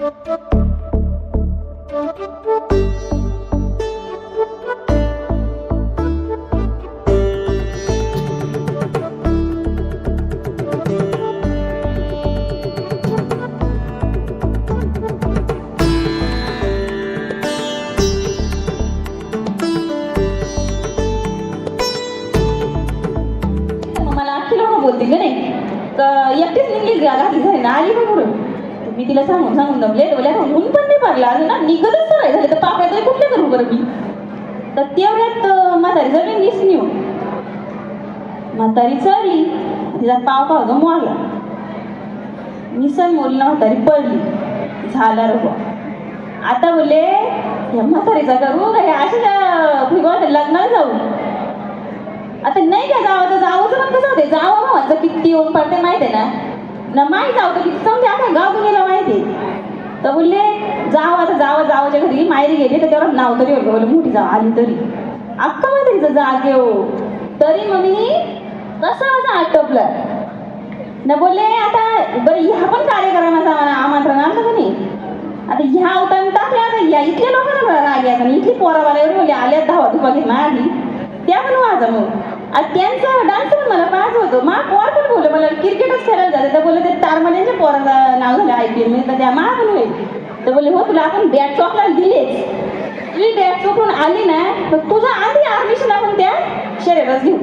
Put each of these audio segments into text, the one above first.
मला मी तिला सांगून सांगून दमले. बोले ऊन पण नाही पडला. अजून ना निघतच तर झाले. तर पापड्या तरी कुठल्या करू बरं मी? तर तेवढ्यात म्हातारी जरी निसणी हो म्हातारी चढली. तिचा पाव पाव जो मोडला निसन मोडली ना म्हातारी पडली. झाला रे आता बोले या म्हातारीचा करू का हे अशा फिगवा लग्नाला जाऊ. आता नाही का जावं? तर जावं तर पण कसं होते जावं म्हणतं किती येऊन पडते माहिती आहे ना? ना माहीत जावं तर किती समजा आता गाव गेलं माहिती आहे. तर बोलले जावं आता जाव जावच्या घरी. मायरी गेली तर तेवढं नाव तरी बोलले मोठी जाव आली तरी. अक्का माहिती जागे हो. तरी मग मी कसा असा आटोपला? ना बोलले आता बरं ह्या पण कार्यक्रमाचा आम्हाला आमंत्रण आलं का नाही आता ह्या अवतार टाकल्या आता या इथल्या लोकांना राग यायचा. इथली पोरावाला एवढी आल्या दहा धुपा घेऊन आली. त्या पण वाजा मग आज त्यांचा डान्स पण मला पाहत होतो. मा पोर पण बोलले मला क्रिकेटच खेळायला जाते तर बोलले ते तारमल्यांच्या पोराचं नाव झालं आय पी एल तर त्या मा पण होईल. तर बोलले हो तुला आपण बॅट चॉकला दिलेच. तुझी बॅट चोकून आली ना तर तुझं आधी ऍडमिशन आपण त्या शरीरात घेऊ.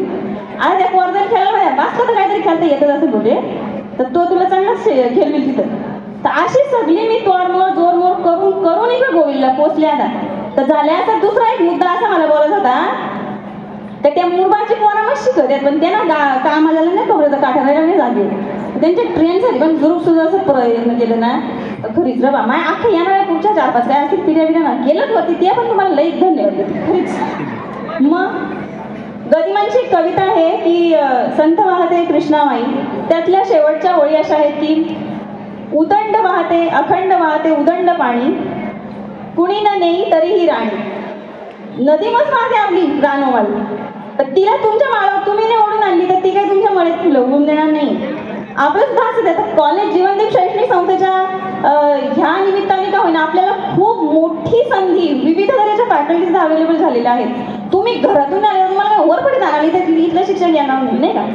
आज त्या पोर जर खेळायला पाहिजे तर काहीतरी खेळता येतच असेल बोले तर तो तुला चांगलाच खेळवेल तिथं. तर अशी सगळी मी तोडमोड जोरमोड करून करून इकडे गोविलला पोचल्या आता. तर झाल्या असा दुसरा एक मुद्दा असा मला बोलत होता. तर त्या मुरबाची पोरा मग शिकवतात पण त्यांना गा गा कामाला नाही खोबऱ्याचा काठा राहिला नाही जागे. त्यांच्या झाली पण जुरूप सुद्धा असं प्रयत्न केलं ना. खरीच रे बा माय अख्खा येणाऱ्या पुढच्या चार पाच काय असतील पिढ्या पिढ्या ना केलंच होती ते पण तुम्हाला लई धन्यवाद देते खरीच. मग गदिमांची एक कविता आहे की संत वाहते कृष्णामाई. त्यातल्या शेवटच्या ओळी अशा आहेत की उदंड वाहते अखंड वाहते उदंड पाणी. कुणी न नेई तरीही राणी. नदी मग वाहते आपली रानोवाली तर तिला तुमच्या माळावर तुम्ही नाही ओढून आणली तर ती काही तुमच्या मळ्यात फुलवून देणार नाही? आपलंच भास त्याचं. कॉलेज जीवनदीप शैक्षणिक संस्थेच्या ह्या निमित्ताने का होईना आपल्याला खूप मोठी संधी विविध तऱ्हेच्या फॅकल्टीज अवेलेबल झालेल्या आहेत. तुम्ही घरातून आले तुम्हाला काही ओरपडीत आणली तर इथलं शिक्षण येणार नाही नाही का?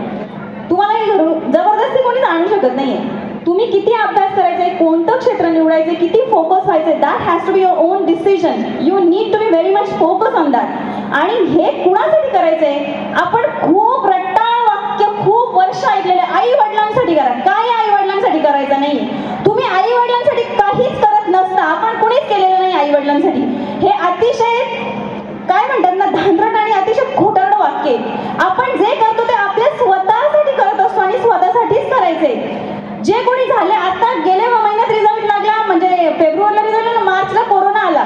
तुम्हाला हे घरून जबरदस्ती कोणीच आणू शकत नाहीये. तुम्ही किती अभ्यास करायचा कोणतं क्षेत्र निवडायचं किती फोकस व्हायचं that has to be your own decision you need to be very much focus on that आणि हे कुणासाठी करायचंय आपण खूप रट्टाळ वाक्य खूप वर्ष ऐकलेले आई वडिलांसाठी करा. काय आई वडिलांसाठी करायचं नाही. तुम्ही आई वडिलांसाठी काहीच करत नसता. आपण कुणीच केलेलं नाही आई वडिलांसाठी हे अतिशय काय म्हणतात ना धांदरट आणि अतिशय खोटारडं वाक्य आहे. आपण जे करतो ते आपल्या स्वतःसाठी करत असतो आणि स्वतःसाठीच करायचंय जे कोणी झाले आता गेल्या महिन्यात रिझल्ट लागला म्हणजे फेब्रुवारीला रिझल्ट लागला मार्चला कोरोना आला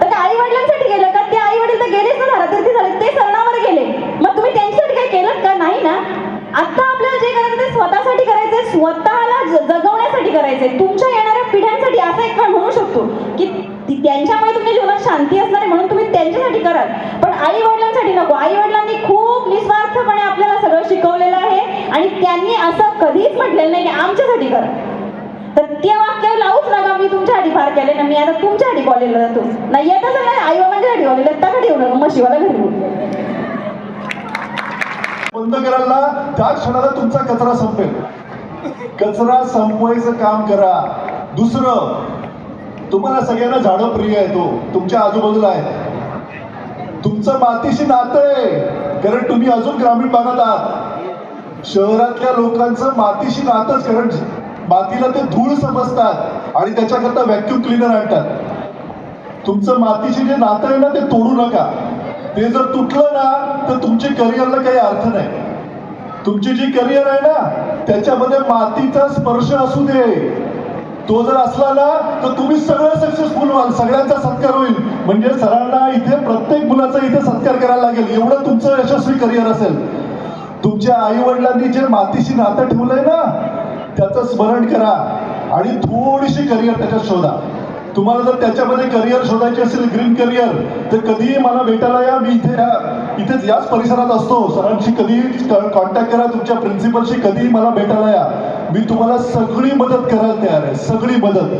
तर ते आई वडिलांसाठी गेलं का ते आई वडील तर गेलेच ना धारातीर्थी झाले ते सरणावर गेले मग तुम्ही त्यांच्यासाठी काही केलं का नाही ना आता आपल्याला जे करायचं ते स्वतःसाठी करायचंय स्वतःला ज- जगवण्यासाठी करायचंय तुमच्या येणाऱ्या पिढ्यांसाठी असा एक काळ म्हणू शकतो की त्यांच्यामुळे तुमच्या जीवनात शांती असणार आहे म्हणून तुम्ही त्यांच्यासाठी कराल. पण आई वडिलांसाठी नको. आई वडिलांनी खूप निस्वार्थपणे आपल्याला सगळं शिकवलेलं आहे आणि त्यांनी असं कधीच म्हटलेलं नाही की आमच्यासाठी करा. तर त्या वाक्यावर लावूच नका. मी तुमच्यासाठी फार केले ना मी आता तुमच्यासाठी कॉलेजला जातो नाही येतच नाही. आई बाबांच्यासाठी कॉलेजला घरी येऊ नका. मशीवाला घरी बोलू. बंद करायला त्या क्षणाला तुमचा कचरा संपेल. कचरा संपवायचं काम करा. दुसरं तुम्हाला सगळ्यांना झाडं प्रिय आहे तो हो. तुमच्या आजूबाजूला आहे तुमचं मातीशी नातं आहे. कारण तुम्ही अजून ग्रामीण भागात आहात. शहरातल्या लोकांचं मातीशी नातंच कारण मातीला ते धूळ समजतात आणि त्याच्याकरता व्हॅक्युम क्लिनर आणतात. तुमचं मातीशी जे नातं आहे ना ते तोडू नका. ते जर तुटलं ना तर तुमच्या करिअरला काही अर्थ नाही. तुमची जी करिअर आहे ना त्याच्यामध्ये मातीचा स्पर्श असू दे. तो जर असला ना तर तुम्ही सगळं सक्सेसफुल व्हाल सगळ्यांचा सत्कार होईल. म्हणजे सरांना इथे प्रत्येक मुलाचा इथे सत्कार करायला लागेल. एवढं तुमचं यशस्वी करिअर असेल. तुमच्या आई वडिलांनी जे मातीशी नातं ठेवलंय ना त्याचं स्मरण करा आणि थोडीशी करिअर त्याच्यात शोधा. तुम्हाला जर त्याच्यामध्ये करिअर शोधायचे असेल ग्रीन करिअर तर कधीही मला भेटायला या. मी इथे इथेच याच परिसरात असतो. सरांशी कधीही कॉन्टॅक्ट करा. तुमच्या प्रिन्सिपलशी कधीही मला भेटायला या. मी तुम्हाला सगळी मदत करायला तयार आहे. सगळी मदत.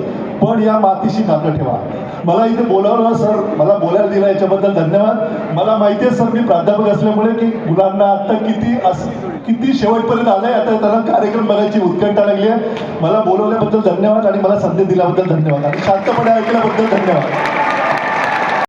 पण या मातीशी नातं ठेवा. मला इथे बोलावलं सर. मला बोलायला दिला याच्याबद्दल धन्यवाद. मला माहिती आहे सर मी प्राध्यापक असल्यामुळे की मुलांना आत्ता किती असं किती शेवटपर्यंत आलाय? आता त्यांना कार्यक्रम बघायची उत्कंठा लागली आहे. मला बोलवल्याबद्दल धन्यवाद आणि मला संधी दिल्याबद्दल धन्यवाद. आणि शांतपणे ऐकल्याबद्दल धन्यवाद.